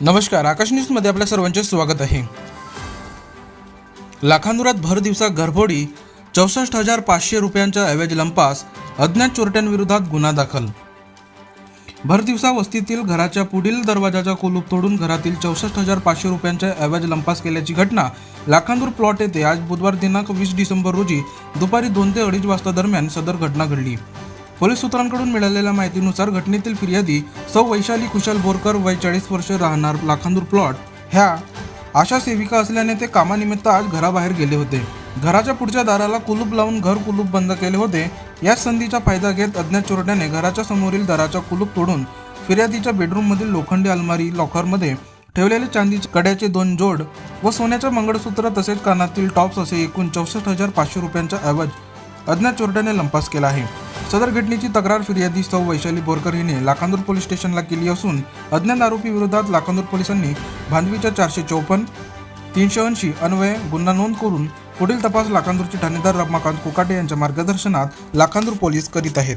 नमस्कार आकाश न्यूजमध्ये आपल्या सर्वांचे स्वागत आहे. लाखांदुरात भर दिवसा घरफोडी चौसष्ट हजार पाचशे रुपयांच्या ऐवज लंपास अज्ञात चोरट्यांविरोधात गुन्हा दाखल. भर दिवसा वस्तीतील घराच्या पुढील दरवाजाचा कुलूप तोडून घरातील चौसष्ट हजार पाचशे रुपयांच्या ऐवज लंपास केल्याची घटना लाखांदूर प्लॉट येथे आज बुधवार दिनांक वीस डिसेंबर रोजी दुपारी दोन ते अडीच वाजता दरम्यान सदर घटना घडली. पोलीस सूत्रांकडून मिळालेल्या माहितीनुसार घटनेतील फिर्यादी सौ वैशाली कुशल बोरकर वय चाळीस वर्ष राहणार लाखांदूर प्लॉट. ह्या आशा सेविका असल्याने ते कामानिमित्त आज घराबाहेर गेले होते. घराच्या पुढच्या दाराला कुलूप लावून घर कुलूप बंद केले होते. याच संधीचा फायदा घेत अज्ञात चोरट्याने घराच्या समोरील दाराचा कुलूप तोडून फिर्यादीच्या बेडरूममधील लोखंडी अलमारी लॉकरमध्ये ठेवलेले चांदीचे कड्याचे दोन जोड व सोन्याच्या मंगळसूत्र तसेच कानातील टॉप्स असे एकूण चौसष्ट हजार पाचशे रुपयांच्या ऐवज अज्ञात चोरट्याने लंपास केला आहे. सदर घटनेची तक्रार फिर्यादी सौ वैशाली बोरकर हिने लाखांदूर पोलीस स्टेशनला केली असून अज्ञात आरोपी विरोधात लाखांदूर पोलिसांनी भांदवीच्या चारशे चौपन्न तीनशे ऐंशी अन्वये गुन्हा नोंद करून पुढील तपास लाखांदूरचे ठाणेदार रमाकांत कोकाटे यांच्या मार्गदर्शनात लाखांदूर पोलीस करीत आहेत.